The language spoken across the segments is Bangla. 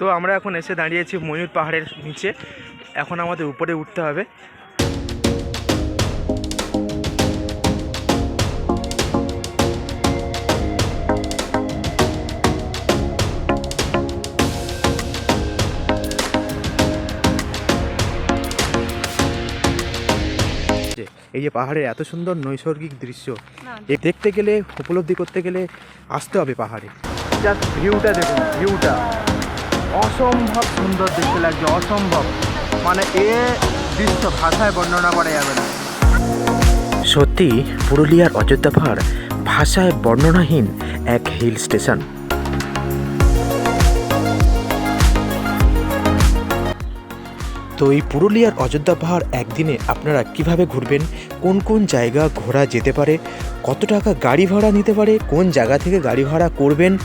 তো আমরা এখন এসে দাঁড়িয়েছি ময়ূর পাহাড়ের নিচে। এখন আমাদের উপরে উঠতে হবে। এই যে পাহাড়ের এত সুন্দর নৈসর্গিক দৃশ্য। দেখতে গেলে উপলব্ধি করতে গেলে আসতে হবে পাহাড়ে। জাস্ট ভিউটা দেখুন ভিউটা অসম্ভব সুন্দর দেখতে লাগছে, অসম্ভব। মানে এ দৃশ্য ভাষায় বর্ণনা করা যাবে না। সত্যি, পুরুলিয়ার অযোধ্যা পাহাড় ভাষায় বর্ণনাহীন এক হিল স্টেশন। তো এই পুরুলিয়ার অযোধ্যা পাহাড় একদিনে আপনারা কীভাবে ঘুরবেন? কোন কোন জায়গা ঘোরা যেতে পারে? কত টাকা গাড়ি ভাড়া নিতে পারে? কোন জায়গা থেকে গাড়ি ভাড়া করবেন?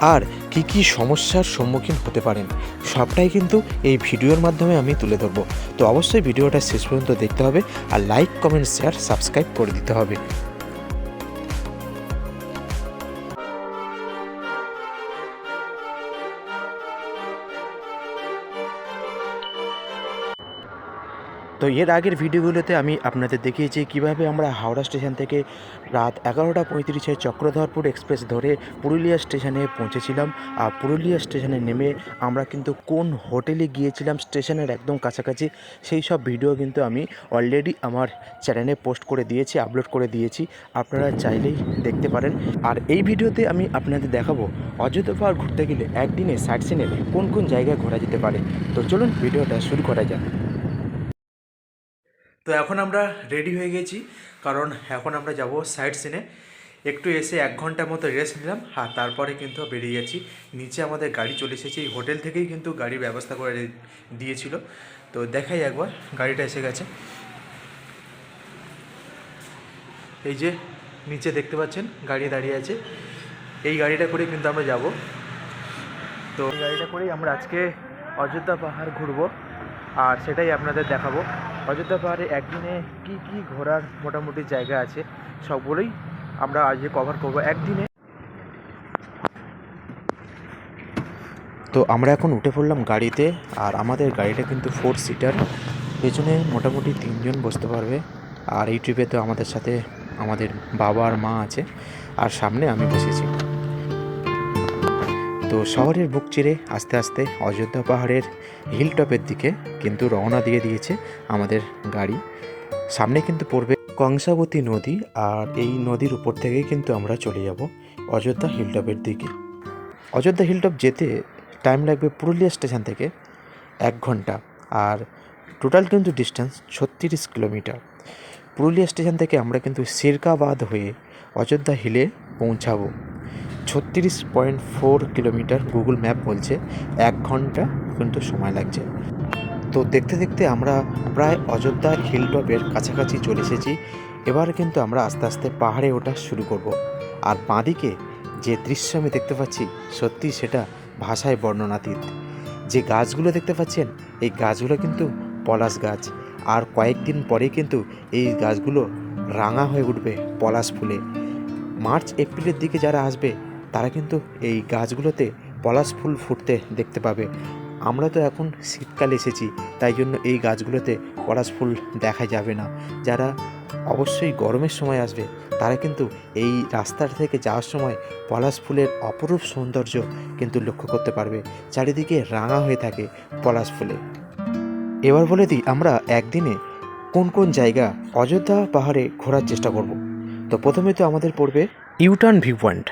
আর কি কি সমস্যার সম্মুখীন হতে পারেন, সবটাই কিন্তু এই ভিডিওর মাধ্যমে আমি তুলে ধরবো। তো অবশ্যই ভিডিওটা শেষ পর্যন্ত দেখতে হবে আর লাইক কমেন্ট শেয়ার সাবস্ক্রাইব করে দিতে হবে। তো এর আগের ভিডিওগুলোতে আমি আপনাদের দেখিয়েছি কীভাবে আমরা হাওড়া স্টেশন থেকে রাত এগারোটা পঁয়ত্রিশে চক্রধরপুর এক্সপ্রেস ধরে পুরুলিয়া স্টেশনে পৌঁছেছিলাম। আর পুরুলিয়া স্টেশনে নেমে আমরা কিন্তু কোন হোটেলে গিয়েছিলাম স্টেশনের একদম কাছাকাছি সেই সব ভিডিও কিন্তু আমি অলরেডি আমার চ্যানেলে পোস্ট করে দিয়েছি আপলোড করে দিয়েছি। আপনারা চাইলেই দেখতে পারেন। আর এই ভিডিওতে আমি আপনাদের দেখাবো অযোধ্যা পাহাড় ঘুরতে গেলে একদিনে সাইট সিনে কোন কোন জায়গায় ঘোরা যেতে পারে। তো চলুন ভিডিওটা শুরু করা যাক। তো এখন আমরা রেডি হয়ে গেছি, কারণ এখন আমরা যাব সাইড সিনে একটু এসে এক ঘণ্টার মতো রেস্ট নিলাম আর তারপরে কিন্তু বেরিয়ে গেছি নিচে আমাদের গাড়ি চলে এসেছে, এই হোটেল থেকেই কিন্তু গাড়ির ব্যবস্থা করে দিয়েছিল। তো দেখাই একবার, গাড়িটা এসে গেছে। এই যে নিচে দেখতে পাচ্ছেন, গাড়ি দাঁড়িয়ে আছে। এই গাড়িটা করে কিন্তু আমরা যাব। তো গাড়িটা করেই আমরা আজকে অযোধ্যা পাহাড় ঘুরবো, আর সেটাই আপনাদের দেখাবো। অযোধ্যা পাহাড়ে একদিনে কি কি ঘোরার মোটামুটি জায়গা আছে সবগুলোই আমরা আজকে কভার করব একদিনে। তো আমরা এখন উঠে পড়লাম গাড়িতে, আর আমাদের গাড়িটা কিন্তু ফোর সিটার পেছনে মোটামুটি তিনজন বসতে পারবে, আর এই ট্রিপে তো আমাদের সাথে আমাদের বাবা আর মা আছে, আর সামনে আমি বসেছি। তো শহরের বুক চিরে আস্তে আস্তে অযোধ্যা পাহাড়ের হিল টপের দিকে কিন্তু রওনা দিয়ে দিয়েছে আমাদের গাড়ি। সামনে কিন্তু পড়বে কংসাবতী নদী আর এই নদীর উপর থেকেই কিন্তু আমরা চলে যাব অযোধ্যা হিলটপের দিকে। অযোধ্যা হিলটপ যেতে টাইম লাগবে পুরুলিয়া স্টেশন থেকে এক ঘণ্টা আর টোটাল কিন্তু ডিস্টেন্স ছত্রিশ কিলোমিটার। পুরুলিয়া স্টেশন থেকে আমরা কিন্তু সিরকাবাদ হয়ে অযোধ্যা হিলে পৌঁছাবো। ছত্রিশ point four kilometre Google map বলছে, এক ঘণ্টা কিন্তু সময় লাগছে। তো দেখতে দেখতে আমরা প্রায় অযোধ্যা হিলটপের কাছাকাছি চলে এসেছি। এবার কিন্তু আমরা আস্তে আস্তে পাহাড়ে ওঠা শুরু করব। আর বাঁদিকে যে দৃশ্য আমি দেখতে পাচ্ছি, সত্যি সেটা ভাষায় বর্ণনাতীত। যে গাছগুলো দেখতে পাচ্ছেন, এই গাছগুলো কিন্তু পলাশ গাছ। আর কয়েকদিন পরে কিন্তু এই গাছগুলো রাঙা হয়ে উঠবে পলাশ ফুলে। মার্চ, এপ্রিলের দিকে যারা আসবে তারা কিন্তু এই গাছগুলোতে পলাশ ফুল ফুটতে দেখতে পাবে। আমরা তো এখন শীতকালে এসেছি, তাই জন্য এই গাছগুলোতে পলাশ ফুল দেখা যাবে না। যারা অবশ্যই গরমের সময় আসবে, তারা কিন্তু এই রাস্তার থেকে যাওয়ার সময় পলাশ ফুলের অপরূপ সৌন্দর্য কিন্তু লক্ষ্য করতে পারবে। চারিদিকে রাঙা হয়ে থাকে পলাশ ফুলে। এবার বলে দিই, আমরা একদিনে কোন কোন জায়গা অযোধ্যা পাহাড়ে ঘোরার চেষ্টা করব? তো প্রথমে তো আমাদের পড়বে ইউটার্ন ভিউ পয়েন্ট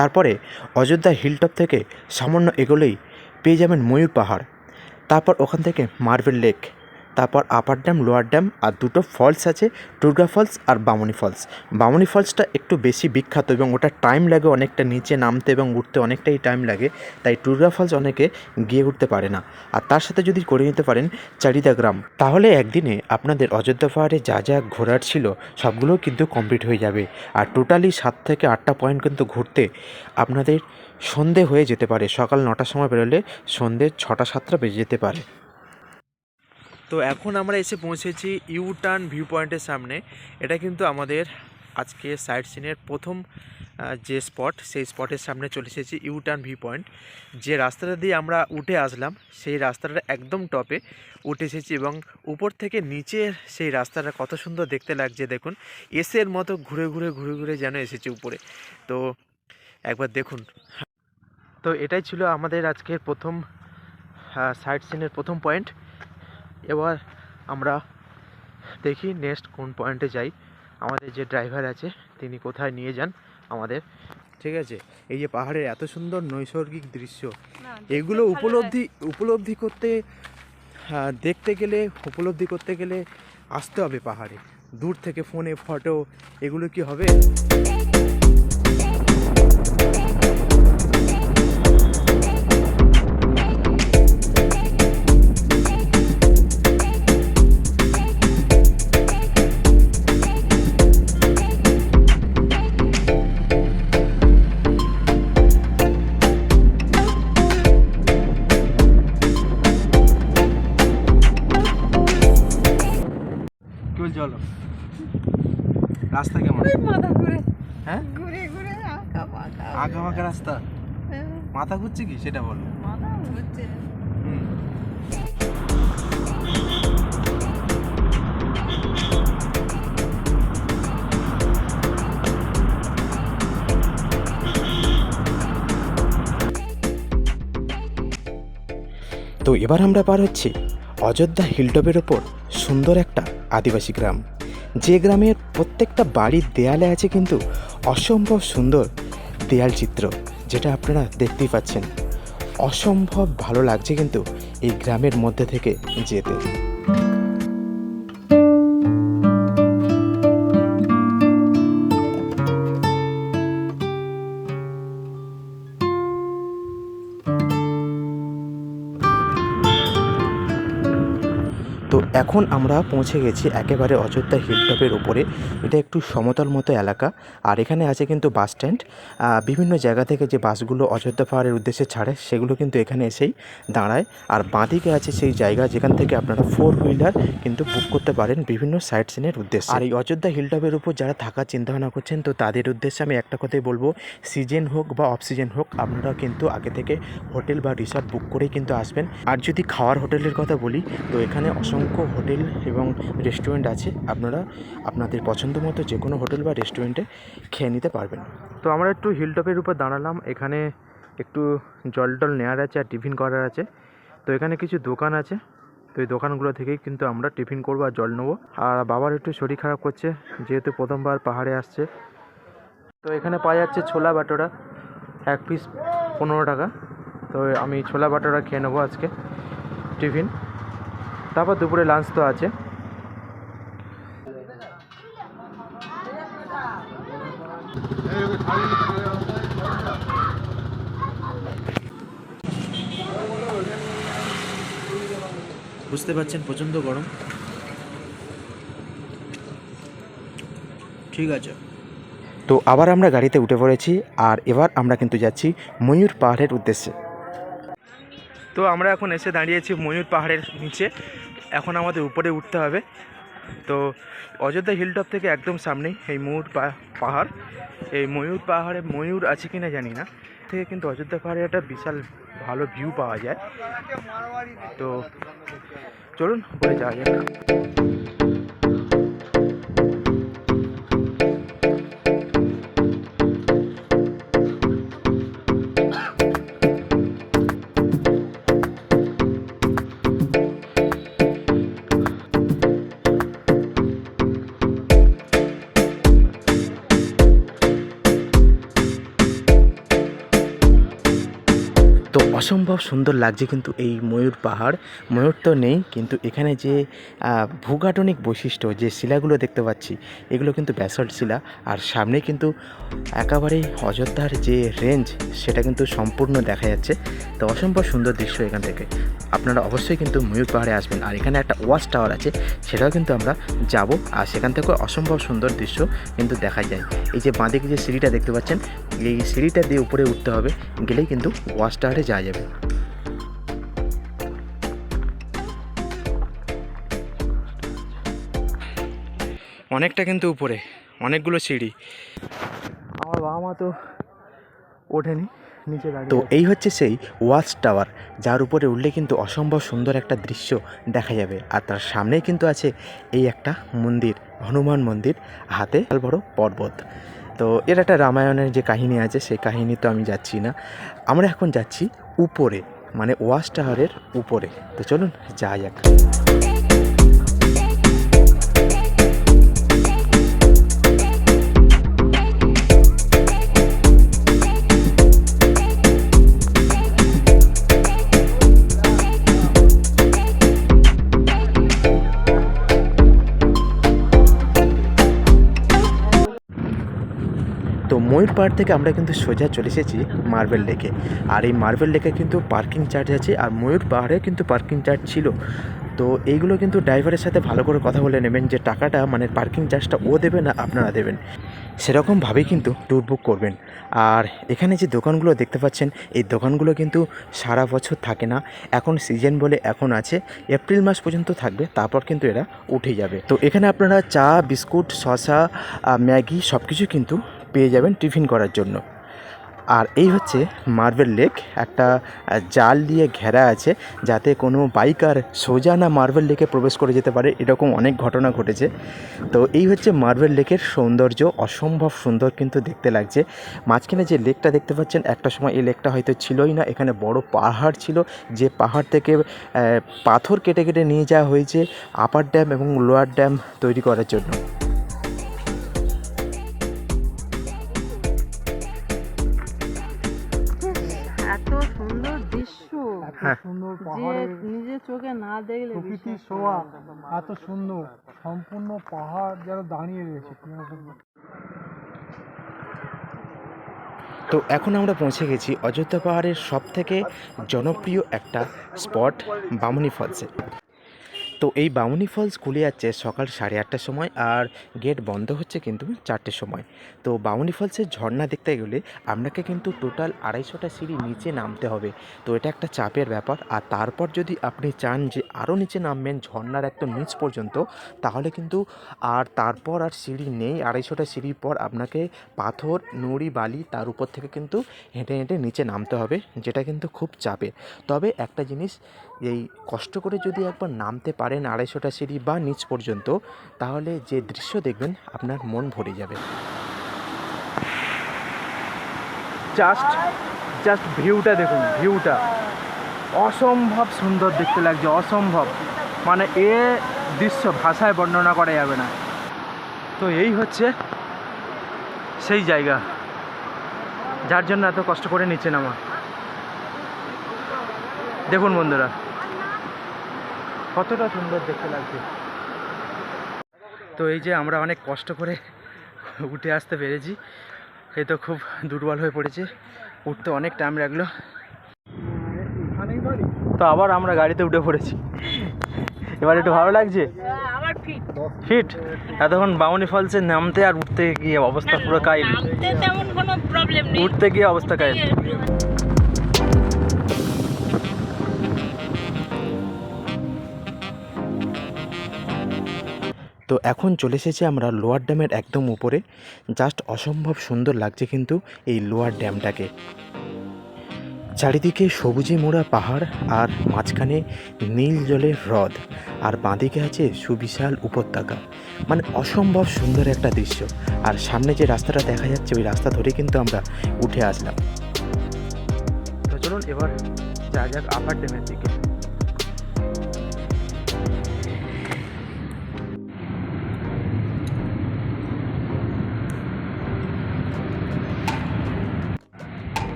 তারপরে অযোধ্যা হিলটপ থেকে সামান্য এগোলেই পেয়ে যাবেন ময়ূর পাহাড়। তারপর ওখান থেকে মার্বেল লেক। তারপর আপার ড্যাম লোয়ার ড্যাম আর দুটো ফলস আছে দুর্গা ফলস আর বামনি ফলস বামনি ফলসটা একটু বেশি বিখ্যাত এবং ওটা টাইম লাগে অনেকটা নিচে নামতে এবং উঠতে অনেকটাই টাইম লাগে, তাই টুরগা ফলস অনেকে গিয়ে উঠতে পারে না। আর তার সাথে যদি করে নিতে পারেন চারিদা গ্রাম, তাহলে একদিনে আপনাদের অযোধ্যা পাহাড়ে যা যা ঘোরার ছিল সবগুলো কিন্তু কমপ্লিট হয়ে যাবে। আর টোটালি সাত থেকে আটটা পয়েন্ট কিন্তু ঘুরতে আপনাদের সন্ধে হয়ে যেতে পারে। সকাল নটার সময় বেরোলে সন্ধে ছটা, সাতটা বেজে যেতে পারে। তো এখন আমরা এসে পৌঁছেছি ইউ টার্ন ভিউ পয়েন্টের সামনে। এটা কিন্তু আমাদের আজকে সাইট সিনের প্রথম যে স্পট সেই স্পটের সামনে চলে এসেছি ইউ টার্ন ভি পয়েন্ট যে রাস্তাটা দিয়ে আমরা উঠে আসলাম, সেই রাস্তাটা একদম টপে উঠে এসেছি এবং উপর থেকে নিচের সেই রাস্তাটা কত সুন্দর দেখতে লাগছে দেখুন। এসের মতো ঘুরে ঘুরে ঘুরে ঘুরে যেন এসেছে উপরে। তো একবার দেখুন। তো এটাই ছিল আমাদের আজকের প্রথম সাইট সিনের প্রথম পয়েন্ট এবার আমরা দেখি নেক্সট কোন পয়েন্টে যাই। আমাদের যে ড্রাইভার আছে তিনি কোথায় নিয়ে যান আমাদের। ঠিক আছে? এই যে পাহাড়ের এত সুন্দর নৈসর্গিক দৃশ্য। এগুলো উপলব্ধি উপলব্ধি করতে আহ, দেখতে গেলে উপলব্ধি করতে গেলে আসতে হবে পাহাড়ে। দূর থেকে ফোনে ফটো এগুলো কি হবে? বাঁকা রাস্তা মাথা ঘুরছে কি? সেটা বলো। মাথা ঘুরছে। তো এবার আমরা পার হচ্ছি অযোধ্যা হিলটপের ওপর সুন্দর একটা আদিবাসী গ্রাম। যে গ্রামের প্রত্যেকটা বাড়ির দেয়ালে আছে কিন্তু অসম্ভব সুন্দর দেয়াল চিত্র যেটা আপনারা দেখতেই পাচ্ছেন। অসম্ভব ভালো লাগছে কিন্তু এই গ্রামের মধ্যে থেকে যেতে। এখন আমরা পৌঁছে গেছি একেবারে অযোধ্যা হিলটপের ওপরে এটা একটু সমতল মতো এলাকা, আর এখানে আছে কিন্তু বাস স্ট্যান্ড। বিভিন্ন জায়গা থেকে যে বাসগুলো অযোধ্যা পাহাড়ের উদ্দেশ্যে ছাড়ে, সেগুলো কিন্তু এখানে এসেই দাঁড়ায়। আর বাঁদিকে আছে সেই জায়গা, যেখান থেকে আপনারা ফোর হুইলার কিন্তু বুক করতে পারেন বিভিন্ন সাইট সিনের উদ্দেশ্যে। আর এই অযোধ্যা হিলটপের উপর যারা থাকার চিন্তাভাবনা করছেন, তো তাদের উদ্দেশ্যে আমি একটা কথাই বলব সিজন হোক বা অফ সিজন হোক, আপনারা কিন্তু আগে থেকে হোটেল বা রিসর্ট বুক করেই কিন্তু আসবেন। আর যদি খাওয়ার হোটেলের কথা বলি, তো এখানে অসংখ্য হোটেল এবং রেস্টুরেন্ট আছে, আপনারা আপনাদের পছন্দ মতো যে কোনো হোটেল বা রেস্টুরেন্টে খেয়ে নিতে পারবেন। তো আমরা একটু হিলটপের উপর দাঁড়ালাম, এখানে একটু জল টল নেওয়ার আছে আর টিফিন করার আছে। তো এখানে কিছু দোকান আছে, তো এই দোকানগুলো থেকেই কিন্তু আমরা টিফিন করব আর জল নেব। আর বাবার একটু শরীর খারাপ করছে, যেহেতু প্রথমবার পাহাড়ে আসছে। তো এখানে পাওয়া যাচ্ছে ছোলা বাটোরা, এক পিস পনেরো টাকা। তো আমি ছোলা বাটোরা খেয়ে নেব আজকে টিফিন। তারপর দুপুরে লাঞ্চ তো আছে। বুঝতে পারছেন, প্রচণ্ড গরম। ঠিক আছে। তো আবার আমরা গাড়িতে উঠে পড়েছি, আর এবার আমরা কিন্তু যাচ্ছি ময়ূর পাহাড়ের উদ্দেশ্যে। তো আমরা এখন এসে দাঁড়িয়েছি ময়ূর পাহাড়ের নিচে। এখন আমাদের উপরে উঠতে হবে। তো অযোধ্যা হিলটপ থেকে একদম সামনেই এই ময়ূর পাহাড়। এই ময়ূর পাহাড়ে ময়ূর আছে কি না জানি না। থেকে কিন্তু অযোধ্যা পাহাড়ে একটা বিশাল ভালো ভিউ পাওয়া যায়। তো চলুন, উপরে যাওয়া যাক। সুন্দর লাগছে কিন্তু এই ময়ূর পাহাড়। ময়ূর তো নেই, কিন্তু এখানে যে ভূগাঠনিক বৈশিষ্ট্য, যে শিলাগুলো দেখতে পাচ্ছি, এগুলো কিন্তু ব্যাসল্ট শিলা। আর সামনে কিন্তু একেবারেই অযোধ্যার যে রেঞ্জ সেটা কিন্তু সম্পূর্ণ দেখা যাচ্ছে। তো অসম্ভব সুন্দর দৃশ্য এখান থেকে। আপনারা অবশ্যই কিন্তু ময়ূর পাহাড়ে আসবেন। আর এখানে একটা ওয়াচ টাওয়ার আছে, সেটাও কিন্তু আমরা যাব। আর সেখান থেকে অসম্ভব সুন্দর দৃশ্য কিন্তু দেখা যায়। এই যে বাঁদিকে যে সিঁড়িটা দেখতে পাচ্ছেন, এই সিঁড়িটা দিয়ে উপরে উঠতে হবে, গেলেই কিন্তু ওয়াচ টাওয়ারে যাওয়া যাবে। অনেকটা কিন্তু উপরে অনেকগুলো সিঁড়ি। আমার বাবা মা তো ওঠেনি নিচে তো এই হচ্ছে সেই ওয়াচ টাওয়ার যার উপরে উঠলে কিন্তু অসম্ভব সুন্দর একটা দৃশ্য দেখা যাবে। আর তার সামনেই কিন্তু আছে এই একটা মন্দির হনুমান মন্দির হাতে বড় পর্বত। তো এর একটা রামায়ণের যে কাহিনী আছে সেই কাহিনী তো আমি যাচ্ছি না। আমরা এখন যাচ্ছি উপরে মানে ওয়াচ টাওয়ারের উপরে। তো চলুন যা যাক। ময়ূর পাড় থেকে আমরা কিন্তু সোজা চলে এসেছি মার্বেল লেকে আর এই মার্বেল লেকে কিন্তু পার্কিং চার্জ আছে আর ময়ূর পাহাড়ে কিন্তু পার্কিং চার্জ ছিল। তো এইগুলো কিন্তু ড্রাইভারের সাথে ভালো করে কথা বলে নেবেন যে টাকাটা মানে পার্কিং চার্জটা ও দেবে না আপনারা দেবেন। সেরকমভাবেই কিন্তু ট্যুর বুক করবেন। আর এখানে যে দোকানগুলো দেখতে পাচ্ছেন এই দোকানগুলো কিন্তু সারা বছর থাকে না। এখন সিজন বলে এখন আছে এপ্রিল মাস পর্যন্ত থাকবে তারপর কিন্তু এরা উঠে যাবে। তো এখানে আপনারা চা বিস্কুট আহ, ম্যাগি সব কিছু কিন্তু পেয়ে যাবেন টিফিন করার জন্য। আর এই হচ্ছে মার্বেল লেক। একটা জাল দিয়ে ঘেরা আছে যাতে কোনো বাইকার সোজা না মার্বেল লেকে প্রবেশ করে যেতে পারে, এরকম অনেক ঘটনা ঘটেছে। তো এই হচ্ছে মার্বেল লেকের সৌন্দর্য, অসম্ভব সুন্দর কিন্তু দেখতে লাগছে। মাঝখানে যে লেকটা দেখতে পাচ্ছেন, একটা সময় এই লেকটা হয়তো ছিলই না, এখানে বড় পাহাড় ছিল। যে পাহাড় থেকে পাথর কেটে কেটে নিয়ে যাওয়া হয়েছে, আপার ড্যাম এবং লোয়ার ড্যাম তৈরি করার জন্য। সুন্দর পাহাড়ের নিজের চোখে না দেখলে প্রকৃতির না। এত সুন্দর। সম্পূর্ণ পাহাড় যেন দাঁড়িয়ে রয়েছে তো এখন আমরা পৌঁছে গেছি অযোধ্যা পাহাড়ের সব থেকে জনপ্রিয় একটা স্পট বামনি ফলসে। তো এই বামুনি ফলস খুলে যাচ্ছে সকাল সাড়ে আটটার সময় আর গেট বন্ধ হচ্ছে কিন্তু চারটের সময়। তো বামুনি ফলসের ঝর্ণা দেখতে গেলে আপনাকে কিন্তু টোটাল আড়াইশোটা সিঁড়ি নিচে নামতে হবে। তো এটা একটা চাপের ব্যাপার। আর তারপর যদি আপনি চান যে আরও নিচে নামবেন ঝর্ণার একদম নিচ পর্যন্ত, তাহলে কিন্তু আর তারপর আর সিঁড়ি নেই। আড়াইশোটা সিঁড়ির পর আপনাকে পাথর, নুড়ি, বালি তার উপর থেকে কিন্তু হেঁটে হেঁটে নিচে নামতে হবে, যেটা কিন্তু খুব চাপের। তবে একটা জিনিস, এই কষ্ট করে যদি একবার নামতে পারেন আড়াইশোটা সিঁড়ি বা নিচ পর্যন্ত, তাহলে যে দৃশ্য দেখবেন আপনার মন ভরে যাবে। জাস্ট জাস্ট ভিউটা দেখুন ভিউটা অসম্ভব সুন্দর দেখতে লাগছে, অসম্ভব। মানে এ দৃশ্য ভাষায় বর্ণনা করা যাবে না। তো এই হচ্ছে সেই জায়গা। যার জন্য এত কষ্ট করে নিচে নামা দেখুন বন্ধুরা। কতটা সুন্দর দেখতে লাগছে। তো এই যে আমরা অনেক কষ্ট করে উঠে আসতে পেরেছি এই তো খুব দুর্বল হয়ে পড়েছে উঠতে অনেক টাইম লাগল। তো আবার আমরা গাড়িতে উঠে পড়েছি। এবার একটু ভালো লাগছে? ফিট এতক্ষণ বাউনি ফলসে নামতে আর উঠতে গিয়ে অবস্থা পুরো কাইল। উঠতে গিয়ে অবস্থা কাইল। তো এখন চলে এসেছি আমরা লোয়ার ড্যামের একদম উপরে। জাস্ট অসম্ভব সুন্দর লাগছে কিন্তু এই লোয়ার ড্যামটাকে। চারিদিকে সবুজে মোড়া পাহাড় আর মাঝখানে নীল জলের হ্রদ, আর বাঁদিকে আছে সুবিশাল উপত্যকা। মানে অসম্ভব সুন্দর একটা দৃশ্য। আর সামনে যে রাস্তাটা দেখা যাচ্ছে, ওই রাস্তা ধরে কিন্তু আমরা উঠে আসলাম। চলুন এবার যা যাক আপার ড্যামের দিকে।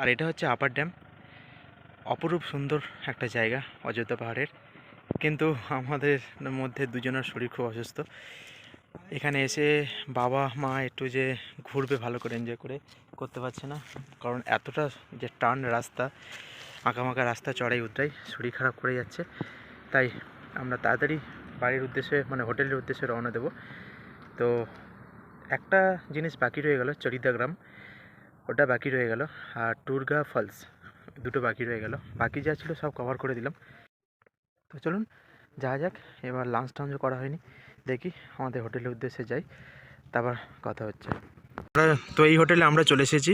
আর এটা হচ্ছে আপার ড্যাম অপরূপ সুন্দর একটা জায়গা, অযোধ্যা পাহাড়ের। কিন্তু আমাদের মধ্যে দুজনের শরীর খুব অসুস্থ। এখানে এসে বাবা, মা একটু যে ঘুরবে, ভালো করে এনজয় করে করতে পারছে না। কারণ এতটা যে টার্ন রাস্তা আঁকা মাঁকা রাস্তা, চড়াই উতরাই শরীর খারাপ করে যাচ্ছে। তাই আমরা তাড়াতাড়ি বাড়ির উদ্দেশ্যে মানে হোটেলের উদ্দেশ্যে রওনা দেবো। তো একটা জিনিস বাকি রয়ে গেল চরিদা গ্রাম ওটা বাকি রয়ে গেল। আর টুরগা ফলস দুটো বাকি রয়ে গেল। বাকি যা ছিল সব কভার করে দিলাম। তো চলুন যা যাক। এবার লাঞ্চ টাঞ্চ করা হয়নি। দেখি আমাদের হোটেলের উদ্দেশ্যে যাই, তারপর কথা হচ্ছে। তো এই হোটেলে আমরা চলে এসেছি।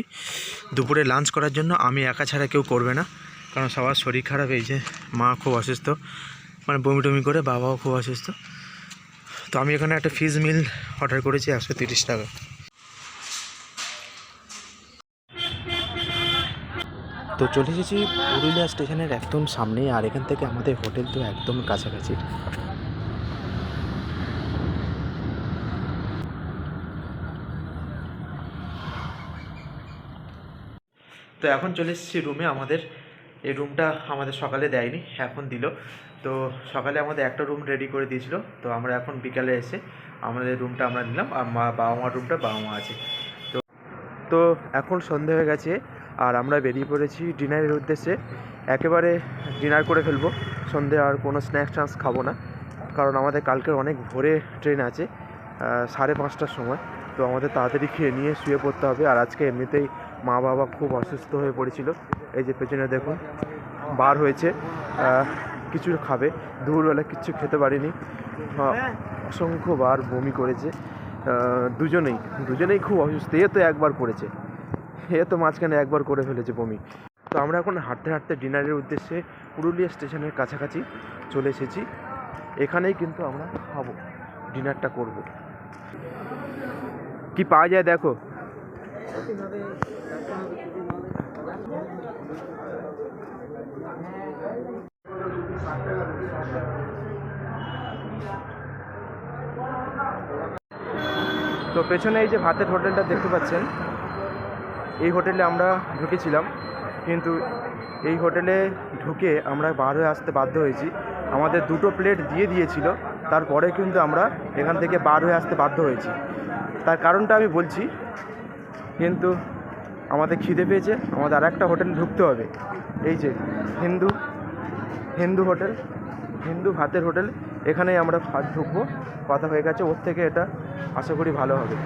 দুপুরে লাঞ্চ করার জন্য আমি একা ছাড়া কেউ করবে না। কারণ সবার শরীর খারাপ, এই যে মা খুব অসুস্থ। মানে বমি টমি করে বাবাও খুব অসুস্থ। তো আমি এখানে একটা ফিজ মিল অর্ডার করেছি একশো টাকা। তো চলে এসেছি পুরুলিয়া স্টেশনের একদম সামনেই, আর এখান থেকে আমাদের হোটেল তো একদম কাছাকাছি। তো এখন চলে এসেছি রুমে আমাদের, এই রুমটা আমাদের সকালে দেয়নি, এখন দিল। তো সকালে আমাদের একটা রুম রেডি করে দিয়েছিল, তো আমরা এখন বিকালে এসে আমাদের রুমটা আমরা নিলাম, আর মা বাবা মার রুমটা বাবা মা আছে। তো তো এখন সন্ধে হয়ে গেছে আর আমরা বেরিয়ে পড়েছি ডিনারের উদ্দেশ্যে। একেবারে ডিনার করে ফেলব। সন্ধে আর কোনো স্ন্যাক্স ট্যাক্স খাব না। কারণ আমাদের কালকের অনেক ভোরে ট্রেন আছে সাড়ে পাঁচটার সময়। তো আমাদের তাড়াতাড়ি খেয়ে নিয়ে শুয়ে পড়তে হবে। আর আজকে এমনিতেই মা বাবা খুব অসুস্থ হয়ে পড়েছিল। এই যে পেছনে দেখুন বার হয়েছে। কিছু খাবে। দুপুরবেলা কিচ্ছু খেতে পারিনি। আহ, অসংখ্যবার বমি করেছে। দুজনেই দুজনেই খুব অসুস্থ। এ তো একবার করেছে এ তো মাঝখানে একবার করে ফেলেছে বমি। তো আমরা এখন হাঁটতে হাঁটতে ডিনারের উদ্দেশ্যে পুরুলিয়া স্টেশনের কাছাকাছি চলে এসেছি। এখানেই কিন্তু আমরা খাব, ডিনারটা করব। কি পাওয়া যায় দেখো? তো পেছনে এই যে ভাতের হোটেলটা দেখতে পাচ্ছেন হোটেলে আমরা ঢুকেছিলাম, কিন্তু এই হোটেলে ঢুকে আমরা বার হয়ে আসতে বাধ্য হয়েছি। আমাদের দুটো প্লেট দিয়ে দিয়েছিল, তারপরে কিন্তু আমরা এখান থেকে বার হয়ে আসতে বাধ্য হয়েছি। তার কারণটা আমি বলছি, কিন্তু আমাদের খিদে পেয়েছে, আমাদের আর একটা হোটেলে ঢুকতে হবে। এই যে হিন্দু হিন্দু হোটেল, হিন্দু ভাতের হোটেল, এখানেই আমরা ফার্স্ট ঢুকবো। কথা হয়ে গেছে, ওর থেকে এটা আশা করি ভালো হবে।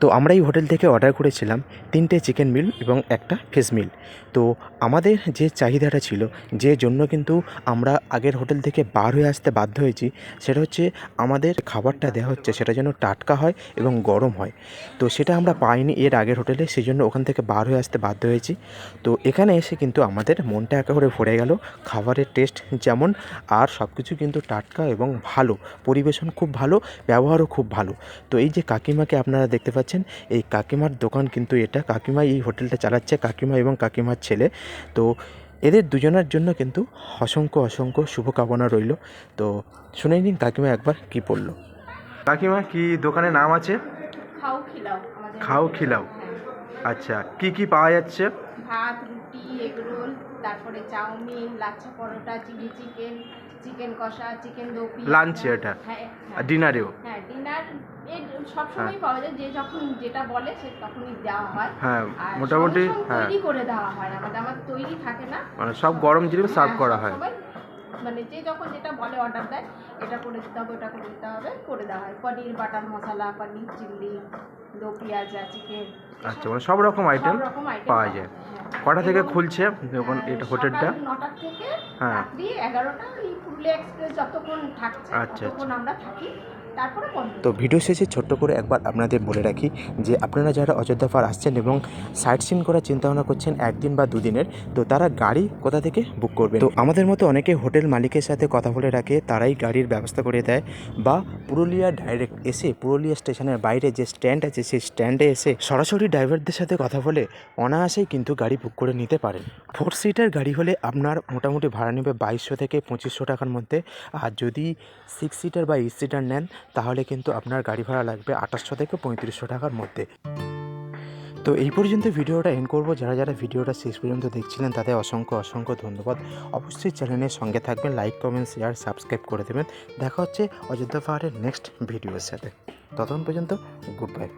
তো আমরা এই হোটেল থেকে অর্ডার করেছিলাম তিনটে চিকেন মিল এবং একটা ফিশ মিল তো আমাদের যে চাহিদাটা ছিল, যে জন্য কিন্তু আমরা আগের হোটেল থেকে বার হয়ে আসতে বাধ্য হয়েছি, সেটা হচ্ছে আমাদের খাবারটা দেওয়া হচ্ছে সেটা যেন টাটকা হয় এবং গরম হয়। তো সেটা আমরা পাইনি এর আগের হোটেলে, সেই জন্য ওখান থেকে বার হয়ে আসতে বাধ্য হয়েছি। তো এখানে এসে কিন্তু আমাদের মনটা একেবারে ভরে গেল, খাবারের টেস্ট যেমন, আর সব কিছু কিন্তু টাটকা এবং ভালো, পরিবেশন খুব ভালো, ব্যবহারও খুব ভালো। তো এই যে কাকিমাকে আপনারা দেখতে পাচ্ছেন এই কাকিমার দোকান কিন্তু এটা। কাকিমা এই হোটেলটা চালাচ্ছে কাকিমা এবং কাকিমার ছেলে। তো এদের দুজনের জন্য কিন্তু অসংখ্য অসংখ্য শুভকামনা রইল। তো শুনে নিন কাকিমা একবার কি পড়ল কাকিমা কি দোকানের নাম আছে? খাও খিলাও আমাদের খাও খিলাও। আচ্ছা কি কি পাওয়া যাচ্ছে? ভাত রুটি এগরোল তারপরে chowmein lachha paratha chilli chicken chicken কষা চিকেন দো লাঞ্চে Lunch এটা? হ্যাঁ হ্যাঁ। ডিনারেও? হ্যাঁ ডিনার সবসময় সময় পাওয়া যায় যে যখন যেটা বলে সে তখনই দেওয়া হয়। হ্যাঁ মোটামুটি হ্যাঁ তৈরি করে দেওয়া হয় আমাদের আমার তৈরি থাকে না। মানে সব গরম জিনিস সার্ভ হ্যাঁ, করা হয়। মানে যে যখন যেটা বলে অর্ডার দেয় এটা করে দিতে হবে ওটা করে দিতে হবে করে দেওয়া হয়। পনির বাটার মশলা পনির চিল্লি দো পেঁয়াজা চিকেন আচ্ছা মানে সব রকম আইটেম পাওয়া যায়। কটা থেকে খুলছে যখন হ্যাঁ, এটা হোটেলটা নটা থেকে হ্যাঁ। রাত্রি এগারোটা এই পুরুলিয়া এক্সপ্রেস যতক্ষণ থাকছে আচ্ছা, ততক্ষণ আমরা থাকি। তো ভিডিও শেষে ছোট্ট করে একবার আপনাদের বলে রাখি যে আপনারা যারা অযোধ্যা পাহাড় আসছেন এবং সাইট সিন করার চিন্তাভাবনা করছেন একদিন বা দুদিনের, তো তারা গাড়ি কোথা থেকে বুক করবে তো আমাদের মতো অনেকে হোটেল মালিকের সাথে কথা বলে রাখে, তারাই গাড়ির ব্যবস্থা করে দেয় বা পুরুলিয়া ডাইরেক্ট এসে পুরুলিয়া স্টেশনের বাইরে যে স্ট্যান্ড আছে, সেই স্ট্যান্ডে এসে সরাসরি ড্রাইভারদের সাথে কথা বলে অনায়াসেই কিন্তু গাড়ি বুক করে নিতে পারেন। ফোর সিটার গাড়ি হলে আপনার মোটামুটি ভাড়া নেবে বাইশশো থেকে পঁচিশশো টাকার মধ্যে, আর যদি সিক্স সিটার বা এইট সিটার নেন তাহলে কিন্তু আপনার গাড়ি ভাড়া লাগবে আঠাশশো থেকে পঁয়ত্রিশশো টাকার মধ্যে। তো এই পর্যন্ত ভিডিওটা এন্ড করব। যারা যারা ভিডিওটা শেষ পর্যন্ত দেখছিলেন, তাদের অসংখ্য অসংখ্য ধন্যবাদ। অবশ্যই চ্যানেলের সঙ্গে থাকবেন লাইক কমেন্ট শেয়ার সাবস্ক্রাইব করে দেবেন। দেখা হচ্ছে অযোধ্যা পাহাড়ের নেক্সট ভিডিওর সাথে। ততক্ষণ পর্যন্ত গুড বাই